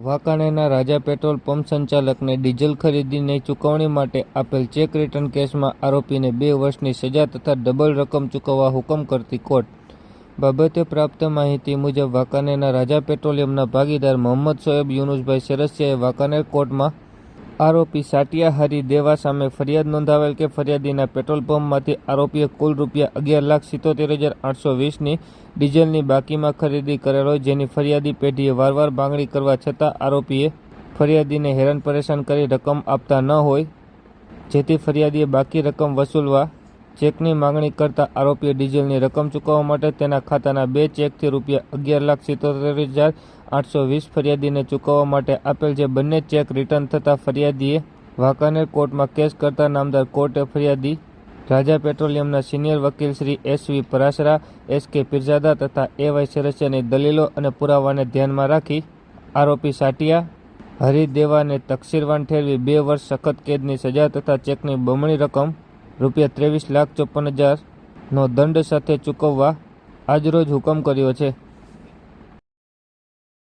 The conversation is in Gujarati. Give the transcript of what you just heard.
વાંકાનેરના રાજા પેટ્રોલ પંપ સંચાલકને ડીઝલ ખરીદીની ચૂકવણી માટે આપેલ ચેક રિટર્ન કેસમાં આરોપીને બે વર્ષની સજા તથા ડબલ રકમ ચૂકવવા હુકમ કરતી કોર્ટ. બાબતે પ્રાપ્ત માહિતી મુજબ વાંકાનેરના રાજા પેટ્રોલિયમના ભાગીદાર મોહમ્મદ શોએબ યુનુસભાઈ સેરસિયાએ વાંકાનેર કોર્ટમાં આરોપી સાટિયા હરી દેવા સામે ફરિયાદ નોંધાવેલ કે ફરિયાદીના પેટ્રોલ પંપમાંથી આરોપીએ કુલ રૂપિયા અગિયાર લાખ સિત્તોતેર હજાર આઠસો વીસની ડીઝલની બાકીમાં ખરીદી કરેલ જેની ફરિયાદી પેઢીએ વારવાર માંગણી કરવા છતાં આરોપીએ ફરિયાદીને હેરાન પરેશાન કરી રકમ આપતા ન હોય, જેથી ફરિયાદીએ બાકી રકમ વસૂલવા ચેકની માંગણી કરતા આરોપીએ ડીઝલની રકમ ચૂકવવા માટે તેના ખાતાના બે ચેકથી રૂપિયા અગિયાર લાખ સિત્તોતેર હજાર આઠસો વીસ ફરિયાદીને ચૂકવવા માટે આપેલ જે બંને ચેક રિટર્ન થતાં ફરિયાદીએ વાંકાનેર કોર્ટમાં કેસ કરતા નામદાર કોર્ટે ફરિયાદી રાજા પેટ્રોલિયમના સિનિયર વકીલ Shri S V Parasara S K Pirzada તથા એ વાય સરસિયાની દલીલો અને પુરાવાને ધ્યાનમાં રાખી આરોપી સાટિયા, હરિદેવાને તકસીરવાન ઠેરવી બે વર્ષ સખત કેદની સજા તથા ચેકની બમણી રકમ રૂપિયા ત્રેવીસ લાખ ચોપન હજારનો દંડ સાથે ચૂકવવા આજરોજ હુકમ કર્યો છે.